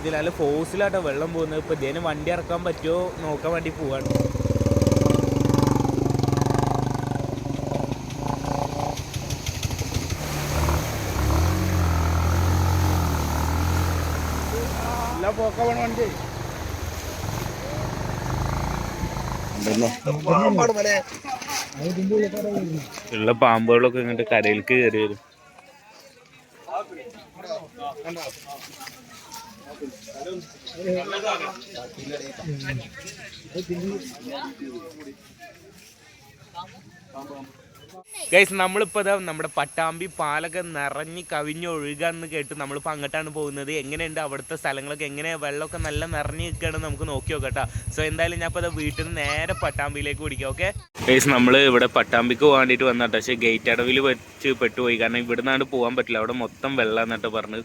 രീതിയിൽ അല്ല ഫോഴ്സിലാട്ടോ വെള്ളം പോകുന്നത്. ഇപ്പോൾ ഇതിന് വണ്ടി ഇറക്കാൻ പറ്റുമോ നോക്കാൻ വേണ്ടി പോവാണ്. ഉള്ള പാമ്പുകളൊക്കെ ഇങ്ങോട്ട് കരയിലേക്ക് കയറി വരും. ഗൈസ് നമ്മളിപ്പോൾ ഇതാ നമ്മുടെ പട്ടാമ്പി പാലൊക്കെ നിറഞ്ഞ് കവിഞ്ഞൊഴുകാന്ന് കേട്ട് നമ്മളിപ്പോൾ അങ്ങോട്ടാണ് പോകുന്നത്. എങ്ങനെയുണ്ട് അവിടുത്തെ സ്ഥലങ്ങളൊക്കെ? എങ്ങനെ വെള്ളമൊക്കെ നല്ല നിറഞ്ഞ് നിൽക്കുകയാണ് നമുക്ക് നോക്കി നോക്കട്ടോ സോ എന്തായാലും ഞാൻ ഇപ്പോൾ വീട്ടിൽ നിന്ന് നേരെ പട്ടാമ്പിയിലേക്ക് പിടിക്കാം ഓക്കെ ഗൈസ് നമ്മൾ ഇവിടെ പട്ടാമ്പിക്ക് പോകാണ്ടിട്ട് വന്നിട്ട് പക്ഷേ ഗേറ്റ് അടവിൽ വെച്ച് പെട്ടുപോയി. കാരണം ഇവിടെ നിന്നാണ് പോകാൻ പറ്റില്ല. അവിടെ മൊത്തം വെള്ളം എന്നിട്ട് പറഞ്ഞ്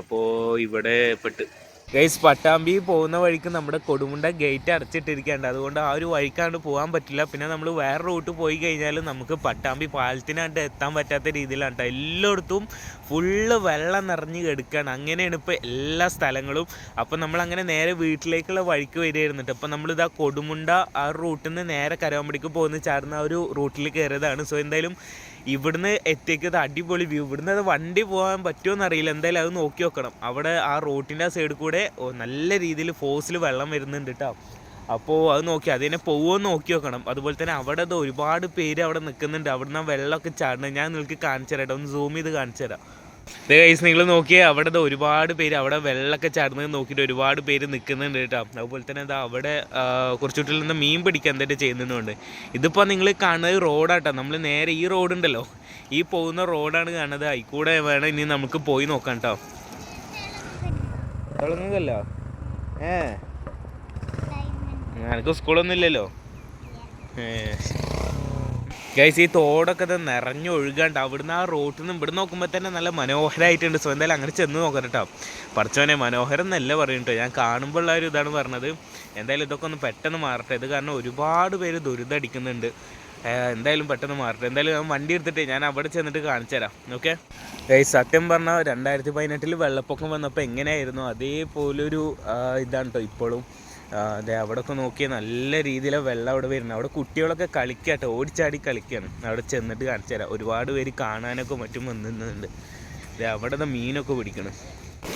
അപ്പോൾ ഇവിടെ പെട്ട്. ഗൈസ് പട്ടാമ്പി പോകുന്ന വഴിക്ക് നമ്മുടെ കൊടുമുണ്ട ഗേറ്റ് അടച്ചിട്ടിരിക്കേണ്ട. അതുകൊണ്ട് ആ ഒരു വഴിക്കാണ്ട് പോകാൻ പറ്റില്ല. പിന്നെ നമ്മൾ വേറെ റൂട്ട് പോയി കഴിഞ്ഞാൽ നമുക്ക് പട്ടാമ്പി പാലത്തിനാണ്ട് എത്താൻ പറ്റാത്ത രീതിയിലാണ്. എല്ലായിടത്തും ഫുള്ള് വെള്ളം നിറഞ്ഞ് കിടക്കുകയാണ് അങ്ങനെയാണ് ഇപ്പോൾ എല്ലാ സ്ഥലങ്ങളും. അപ്പോൾ നമ്മൾ അങ്ങനെ നേരെ വീട്ടിലേക്കുള്ള വഴിക്ക് വരികയായിരുന്നു ട്ടോ. അപ്പം നമ്മളിതാ കൊടുമുണ്ട ആ റൂട്ടിൽ നിന്ന് നേരെ കരവമ്പടിക്ക് പോകുന്ന ചാടുന്ന ആ ഒരു റൂട്ടിൽ കയറിയതാണ് സോ എന്തായാലും ഇവിടുന്ന് എത്തിയത് അടിപൊളി വ്യൂ ഇവിടുന്ന് അത് വണ്ടി പോകാൻ പറ്റുമോ അറിയില്ല എന്തായാലും അത് നോക്കി നോക്കണം അവിടെ ആ റോട്ടിന്റെ ആ സൈഡിൽ കൂടെ നല്ല രീതിയിൽ ഫോഴ്സിൽ വെള്ളം വരുന്നുണ്ട് കേട്ടോ അപ്പോൾ അത് നോക്കി അതിനെ പോവുമെന്ന് നോക്കി നോക്കണം അതുപോലെ തന്നെ അവിടെ ഒരുപാട് പേര് അവിടെ നിൽക്കുന്നുണ്ട് അവിടുന്ന് ആ വെള്ളമൊക്കെ ചാടുന്നത് ഞാൻ നിങ്ങൾക്ക് കാണിച്ചു തരാം. ഒന്ന് സൂം ചെയ്ത് കാണിച്ചു തരാം കൈസ് നിങ്ങൾ നോക്കിയേ അവിടെ ഒരുപാട് പേര് അവിടെ വെള്ളമൊക്കെ ചാടുന്നത് നോക്കിയിട്ട് ഒരുപാട് പേര് നിൽക്കുന്നുണ്ട് കേട്ടോ. അതുപോലെ തന്നെ എന്താ അവിടെ കുറച്ചുകൂട്ടിൽ നിന്ന് മീൻ പിടിക്കാൻ തന്നെ ചെയ്യുന്നുണ്ട്. ഇതിപ്പോൾ നിങ്ങൾ കാണുന്നത് റോഡാട്ടോ. നമ്മൾ നേരെ ഈ റോഡ് ഉണ്ടല്ലോ. ഈ പോകുന്ന റോഡാണ് കാണുന്നത്. അതിക്കൂടെ വേണം ഇനി നമുക്ക് പോയി നോക്കാം കേട്ടോ. തുടങ്ങുകല്ലോ ഏ? നിനക്ക് സ്കൂളൊന്നും ഇല്ലല്ലോ? ഗൈസ് ഈ തോടൊക്കെ ഇത് നിറഞ്ഞു ഒഴുകാണ്ട് അവിടുന്ന് ആ റോട്ടിൽ നിന്ന് ഇവിടെ നോക്കുമ്പോൾ തന്നെ നല്ല മനോഹരമായിട്ടുണ്ട് സോ എന്തായാലും അങ്ങനെ ചെന്ന് നോക്കാം കേട്ടോ. പഠിച്ചവനെ മനോഹരം എന്നല്ല പറയുന്നുട്ടോ ഞാൻ കാണുമ്പോൾ ഉള്ള ഒരു ഇതാണ് പറഞ്ഞത്. എന്തായാലും ഇതൊക്കെ ഒന്ന് പെട്ടെന്ന് മാറട്ടെ. ഇത് കാരണം ഒരുപാട് പേര് ദുരിതടിക്കുന്നുണ്ട് എന്തായാലും പെട്ടെന്ന് മാറട്ടെ. എന്തായാലും ഞാൻ വണ്ടി എടുത്തിട്ട് ഞാൻ അവിടെ ചെന്നിട്ട് കാണിച്ചു തരാം. ഓക്കെ? ഏയ് സത്യം പറഞ്ഞാൽ രണ്ടായിരത്തി പതിനെട്ടിൽ വെള്ളപ്പൊക്കം വന്നപ്പോൾ എങ്ങനെയായിരുന്നു? അതേപോലൊരു ഇതാണ് കേട്ടോ ഇപ്പോഴും. അതെ അവിടെയൊക്കെ നോക്കിയാൽ നല്ല രീതിയിലെ വെള്ളം അവിടെ വരുന്നത് അവിടെ കുട്ടികളൊക്കെ കളിക്കാട്ടോ. ഓടിച്ചാടി കളിക്കുകയാണ് അവിടെ ചെന്നിട്ട് കാണിച്ചു തരാം. ഒരുപാട് പേര് കാണാനൊക്കെ മറ്റും വന്നിരുന്നുണ്ട്. അതെ അവിടെ മീനൊക്കെ പിടിക്കണം.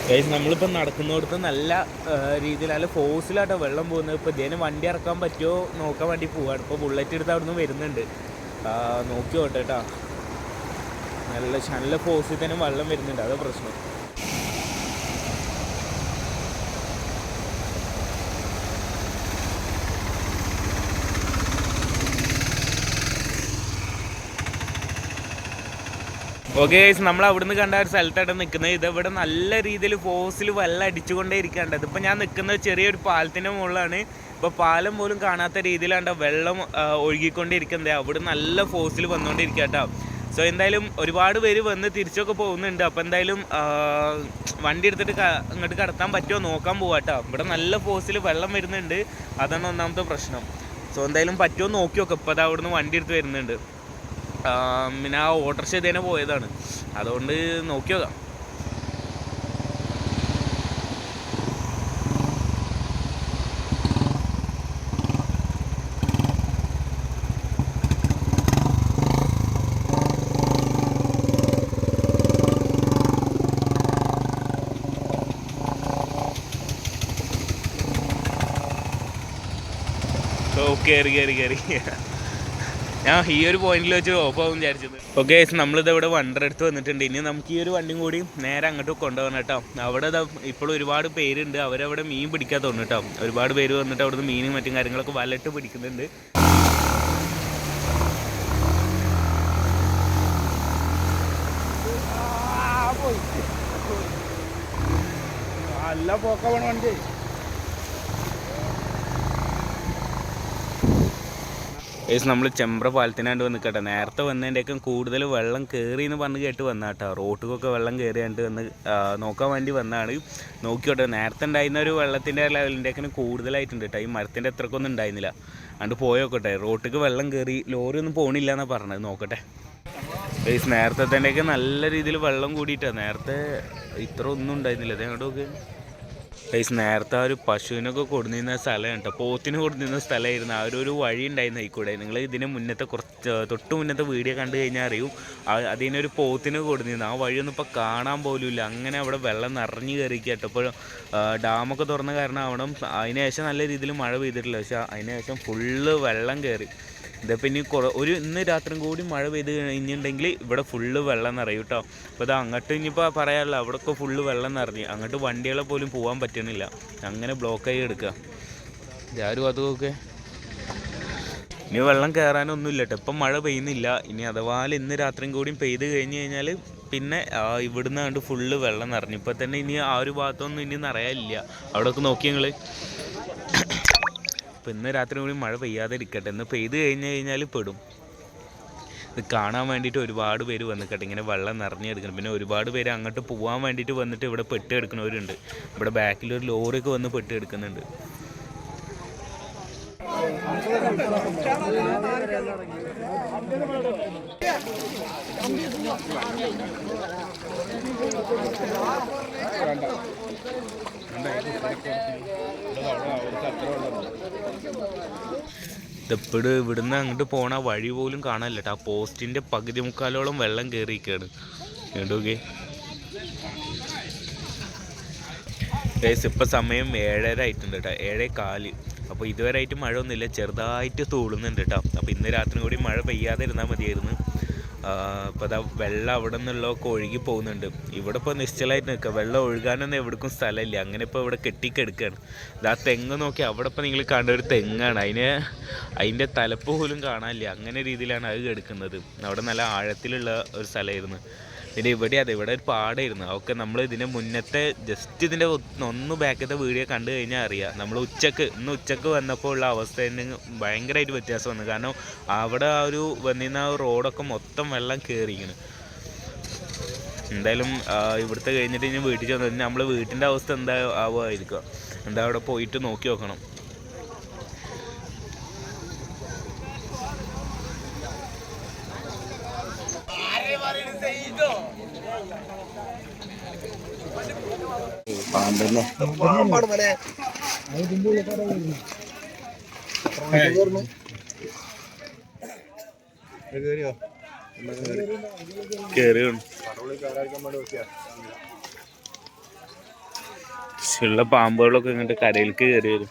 ഗൈസ് നമ്മളിപ്പോൾ നടക്കുന്നിടത്ത് നല്ല രീതിയിൽ നല്ല ഫോഴ്സിലാട്ടോ വെള്ളം പോകുന്നത്. ഇപ്പോൾ ഇതിന് വണ്ടി ഇറക്കാൻ പറ്റുമോ നോക്കാൻ വേണ്ടി പോവാണ്. ഇപ്പോൾ ബുള്ളറ്റ് എടുത്ത് അവിടെ നിന്ന് വരുന്നുണ്ട് നോക്കി കേട്ടോ നല്ല നല്ല ഫോഴ്സിൽ തന്നെ വെള്ളം വരുന്നുണ്ട്. അതാ പ്രശ്നം. ഓക്കെ ഗൈസ് നമ്മൾ അവിടുന്ന് കണ്ട ഒരു സ്ഥലത്തായിട്ട് നിൽക്കുന്നത് ഇത് ഇവിടെ നല്ല രീതിയിൽ ഫോഴ്സിൽ വെള്ളം അടിച്ചുകൊണ്ടേ ഇരിക്കാണ്ട് ഇതിപ്പോൾ ഞാൻ നിൽക്കുന്നത് ചെറിയൊരു പാലത്തിന്റെ മുകളിലാണ്. ഇപ്പോൾ പാലം പോലും കാണാത്ത രീതിയിലാണ് വെള്ളം ഒഴുകിക്കൊണ്ടിരിക്കുന്നത്. അവിടെ നല്ല ഫോഴ്സിൽ വന്നുകൊണ്ടിരിക്കുക കേട്ടോ. സോ എന്തായാലും ഒരുപാട് പേര് വന്ന് തിരിച്ചൊക്കെ പോകുന്നുണ്ട്. അപ്പോൾ എന്തായാലും വണ്ടി എടുത്തിട്ട് ഇങ്ങോട്ട് കടത്താൻ പറ്റുമോ നോക്കാൻ പോവാട്ടോ ഇവിടെ നല്ല ഫോഴ്സിൽ വെള്ളം വരുന്നുണ്ട്. അതാണ് ഒന്നാമത്തെ പ്രശ്നം. സോ എന്തായാലും പറ്റുമോ നോക്കി നോക്കാം. ഇപ്പോൾ അത് അവിടുന്ന് വണ്ടി എടുത്ത് വരുന്നുണ്ട്. പിന്നെ ആ ഓട്ടർഷ ഇതേനെ പോയതാണ്. അതുകൊണ്ട് നോക്കി നോക്കാം. ഓ കയറി കയറി കയറി ഞാൻ ഈ ഒരു പോയിന്റിൽ വെച്ച് ഓഫ് ആവും വിചാരിച്ചത്. ഓക്കെ നമ്മളിത് ഇവിടെ വണ്ടർ എടുത്ത് വന്നിട്ടുണ്ട്. ഇനി നമുക്ക് ഈ ഒരു വണ്ടിയും കൂടി നേരെ അങ്ങോട്ട് കൊണ്ടുപോകണം കേട്ടോ. അവിടെ ഇപ്പോൾ ഒരുപാട് പേരുണ്ട്. അവരവിടെ മീൻ പിടിക്കാൻ തോന്നുന്നു കേട്ടോ. ഒരുപാട് പേര് വന്നിട്ട് അവിടുന്ന് മീനും മറ്റും കാര്യങ്ങളൊക്കെ വലട്ട് പിടിക്കുന്നുണ്ട്. നല്ല പോക്കാണ് വണ്ടി. ഏസ് നമ്മൾ ചെമ്പ്ര പാലത്തിനാണ്ട് വന്ന് കേട്ടോ നേരത്തെ വന്നതിന്റെയൊക്കെ കൂടുതൽ വെള്ളം കയറി എന്ന് പറഞ്ഞ് കേട്ട് വന്ന കേട്ടോ റോട്ടിലൊക്കെ വെള്ളം കയറിയാണ്ട് വന്ന് നോക്കാൻ വേണ്ടി വന്നതാണ് നോക്കിയോട്ടെ നേരത്തെ ഉണ്ടായിരുന്ന ഒരു വെള്ളത്തിന്റെ ലെവലിന്റെയൊക്കെ കൂടുതലായിട്ടുണ്ട് കേട്ടോ ഈ മരത്തിന്റെ അത്രക്കൊന്നും ഉണ്ടായിരുന്നില്ല. അതുകൊണ്ട് പോയോക്കട്ടെ. റോട്ടിക്ക് വെള്ളം കയറി ലോറി ഒന്നും പോണില്ല എന്നാണ് പറഞ്ഞത്. നോക്കട്ടെ. ഏസ് നേരത്തെ തന്നെയൊക്കെ നല്ല രീതിയിൽ വെള്ളം കൂടിയിട്ടാണ് നേരത്തെ ഇത്ര ഒന്നും ഉണ്ടായിരുന്നില്ല. അതേ നോക്ക്? ഗൈസ് നേരത്തെ ഒരു പശുവിനൊക്കെ കൊടുന്നിരുന്ന സ്ഥലം കേട്ടോ പോത്തിന് കൊടുന്നിരുന്ന സ്ഥലമായിരുന്നു. ആ ഒരു വഴി ഉണ്ടായിരുന്നു ആയിക്കൂടെ. നിങ്ങൾ ഇതിന് മുന്നത്തെ കുറച്ച് തൊട്ട് മുന്നത്തെ വീഡിയോ കണ്ടു കഴിഞ്ഞാൽ അറിയും അതിനൊരു പോത്തിന് കൊടുന്നിരുന്നു. ആ വഴിയൊന്നും ഇപ്പോൾ കാണാൻ പോലുമില്ല അങ്ങനെ അവിടെ വെള്ളം നിറഞ്ഞു കയറിക്കുക കേട്ടോ. ഇപ്പോൾ ഡാമൊക്കെ തുറന്ന കാരണം അവിടെ അതിന് നല്ല രീതിയിൽ മഴ പെയ്തിട്ടില്ല. പക്ഷേ അതിന് ശേഷം ഫുള്ള് വെള്ളം കയറി ഇതിപ്പോൾ ഇനി കുറ ഒരു ഇന്ന് രാത്രിയും കൂടി മഴ പെയ്ത് കഴിഞ്ഞിട്ടുണ്ടെങ്കിൽ ഇവിടെ ഫുള്ള് വെള്ളം നിറയും കേട്ടോ അപ്പോൾ ഇത് അങ്ങോട്ട് ഇനിയിപ്പോൾ പറയാമല്ലോ അവിടെയൊക്കെ ഫുള്ള് വെള്ളം നിറഞ്ഞ്. അങ്ങോട്ട് വണ്ടികളെ പോലും പോകാൻ പറ്റണില്ല അങ്ങനെ ബ്ലോക്കായി എടുക്കുക ഇതാരും അതൊക്കെ ഇനി വെള്ളം കയറാനൊന്നും ഇല്ല കേട്ടോ ഇപ്പം മഴ പെയ്യുന്നില്ല. ഇനി അഥവാ ഇന്ന് രാത്രിയും കൂടിയും പെയ്ത് കഴിഞ്ഞ് കഴിഞ്ഞാൽ പിന്നെ ഇവിടുന്ന് കണ്ട് ഫുള്ള് വെള്ളം നിറഞ്ഞു. ഇപ്പം തന്നെ ഇനി ആ ഒരു ഭാഗത്തൊന്നും ഇനി നിറയാനില്ല. അവിടെയൊക്കെ നോക്കി നിങ്ങൾ ഇപ്പം ഇന്ന് രാത്രി കൂടി മഴ പെയ്യാതെ ഇരിക്കട്ടെ. ഇന്ന് പെയ്ത് കഴിഞ്ഞ് കഴിഞ്ഞാൽ പെടും. ഇത് കാണാൻ വേണ്ടിയിട്ട് ഒരുപാട് പേര് വന്നിക്കട്ടെ. ഇങ്ങനെ വെള്ളം നിറഞ്ഞെടുക്കണം. പിന്നെ ഒരുപാട് പേര് അങ്ങോട്ട് പോകാൻ വേണ്ടിയിട്ട് വന്നിട്ട് ഇവിടെ പെട്ട് എടുക്കുന്നവരുണ്ട് ഇവിടെ ബാക്കിൽ ഒരു ലോറിയൊക്കെ വന്ന് പെട്ട് എടുക്കുന്നുണ്ട് ഇതെപ്പോഴും ഇവിടുന്ന് അങ്ങോട്ട് പോണ വഴി പോലും കാണാനില്ല ആ പോസ്റ്റിന്റെ പകുതി മുക്കാലോളം വെള്ളം കയറിയിരിക്കുകയാണ് കേട്ടോക്കെ ഗൈസ് ഇപ്പൊ സമയം ഏഴര ആയിട്ടുണ്ട് കേട്ടോ ഏഴേ കാൽ. അപ്പോൾ ഇതുവരെ ആയിട്ട് മഴ ഒന്നുമില്ല. ചെറുതായിട്ട് തൂളുന്നുണ്ട് കേട്ടോ അപ്പോൾ ഇന്ന് രാത്രി കൂടി മഴ പെയ്യാതെ ഇരുന്നാൽ മതിയായിരുന്നു. അപ്പോൾ അതാ വെള്ളം അവിടെ നിന്നുള്ളതൊക്കെ ഒഴുകി പോകുന്നുണ്ട്. ഇവിടെ ഇപ്പോൾ നിശ്ചലമായിട്ട് നിൽക്കുക വെള്ളം ഒഴുകാനൊന്നും എവിടേക്കും സ്ഥലമില്ല. അങ്ങനെ ഇപ്പോൾ ഇവിടെ കെട്ടിക്കെടുക്കുകയാണ് ഇതാ തെങ്ങ് നോക്കി അവിടെ ഇപ്പോൾ നിങ്ങൾ കണ്ട ഒരു തെങ്ങാണ്. അതിന് അതിന്റെ തലപ്പ് പോലും കാണാനില്ല. അങ്ങനെ രീതിയിലാണ് അത് കെടുക്കുന്നത്. അവിടെ നല്ല ആഴത്തിലുള്ള ഒരു സ്ഥലമായിരുന്നു. പിന്നെ ഇവിടെ അതെ ഇവിടെ ഒരു പാടായിരുന്നു. അതൊക്കെ നമ്മൾ ഇതിന്റെ മുന്നത്തെ ജസ്റ്റ് ഇതിന്റെ ഒന്ന് ബാക്കത്തെ വീഡിയോ കണ്ടു കഴിഞ്ഞാൽ അറിയാം. നമ്മൾ ഉച്ചയ്ക്ക് ഇന്ന് ഉച്ചയ്ക്ക് വന്നപ്പോൾ ഉള്ള അവസ്ഥ തന്നെ ഭയങ്കരമായിട്ട് വ്യത്യാസം വന്നു. കാരണം അവിടെ ആ ഒരു വന്നിരുന്ന റോഡൊക്കെ മൊത്തം വെള്ളം കയറിയിരിക്കുന്നു എന്തായാലും ഇവിടുത്തെ കഴിഞ്ഞിട്ട് ഇനി വീട്ടിൽ ചെന്ന് നമ്മൾ വീട്ടിന്റെ അവസ്ഥ എന്താ ആവുമായിരിക്കുക എന്താ അവിടെ പോയിട്ട് നോക്കി നോക്കണം. ഉള്ള പാമ്പുകളൊക്കെ ഇങ്ങോട്ട് കരയിലേക്ക് കയറി വരും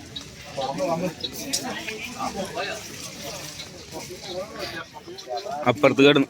അപ്പുറത്ത് കിടന്നു.